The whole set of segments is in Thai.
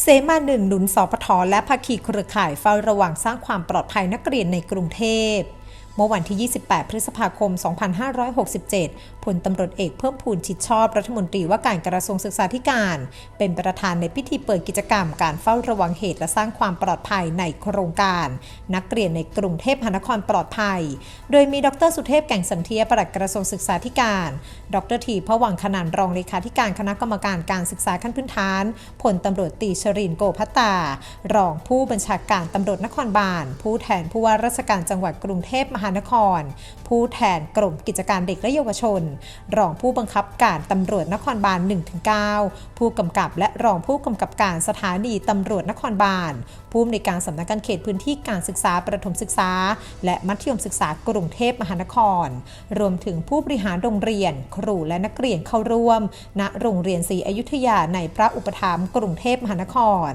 เสมาหนึ่งหนุนสปทและภาคีเครือข่ายเฝ้าระวังสร้างความปลอดภัยนักเรียนในกรุงเทพเมื่อวันที่ 28 พฤษภาคม 2567พลตำรวจเอกเพิ่มพูนชิดชอบรัฐมนตรีว่าการกระทรวงศึกษาธิการ เป็นประธานในพิธีเปิดกิจกรรม การเฝ้าระวังเหตุและสร้างความปลอดภัยในโครงการ นักเรียนในกรุงเทพมหานครปลอดภัย โดยมีดรสุเทพแก่งสันเทียปลัดกระทรวงศึกษาธิการ ดรทีพวังขนานรองเลขาธิการคณะกรรมการการศึกษาขั้นพื้นฐานพลตำรวจตีชรินโกพัตตารองผู้บัญชาการตำรวจนครบาลผู้แทนผู้ว่าราชการจังหวัดกรุงเทพมหานคร ผู้แทนกรมกิจการเด็กและเยาวชนรองผู้บังคับการตำรวจนครบาล1-9 ผู้กำกับและรองผู้กำกับการสถานีตำรวจนครบาล ผู้อำนวยการสำนักงานเขตพื้นที่การศึกษาประถมศึกษา และมัธยมศึกษากรุงเทพมหานคร รวมถึงผู้บริหารโรงเรียน ครูและนักเรียนเข้าร่วม ณโรงเรียนศรีอยุธยาในพระอุปถัมภ์กรุงเทพมหานคร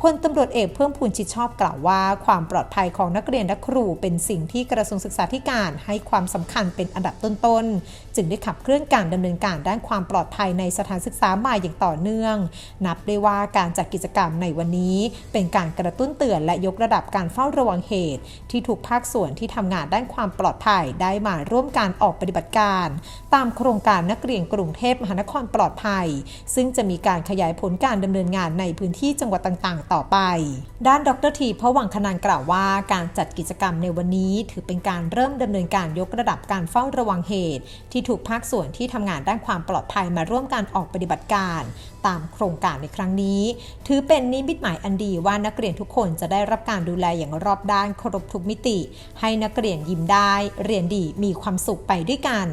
พลตำรวจเอกเพิ่มพูนชิดชอบกล่าวว่า ความปลอดภัยของนักเรียนและครูเป็นสิ่งที่กระทรวงศึกษาธิการให้ความสำคัญเป็นอันดับต้นๆ จึงได้ขับเคลื่อนการดำเนินการด้านความปลอดภัยในสถานศึกษามาอย่างต่อเนื่อง นับได้ว่าการจัดกิจกรรมในวันนี้ เป็นการกระตุ้นเตือนและยกระดับการเฝ้าระวังเหตุ ที่ทุกภาคส่วนที่ทำงานด้านความปลอดภัยได้มาร่วมการออกปฏิบัติการ ตามโครงการนักเรียนกรุงเทพมหานครปลอดภัย ซึ่งจะมีการขยายผลการดำเนินงานในพื้นที่จังหวัดต่างๆต่อไป ด้านดรทีพวังคณานกล่าวว่าการจัดกิจกรรมในวันนี้ถือเป็นการเริ่มดำเนินการยกระดับการเฝ้าระวังเหตุ ที่ถูกภาคส่วนที่ทำงานด้านความปลอดภัยมาร่วมการออกปฏิบัติการ ตามโครงการในครั้งนี้ ถือเป็นนิมิตหมายอันดีว่านักเรียนทุกคนจะได้รับการดูแลอย่างรอบด้านครบทุกมิติ ให้นักเรียนยิ้มได้ เรียนดีมีความสุขไปด้วยกัน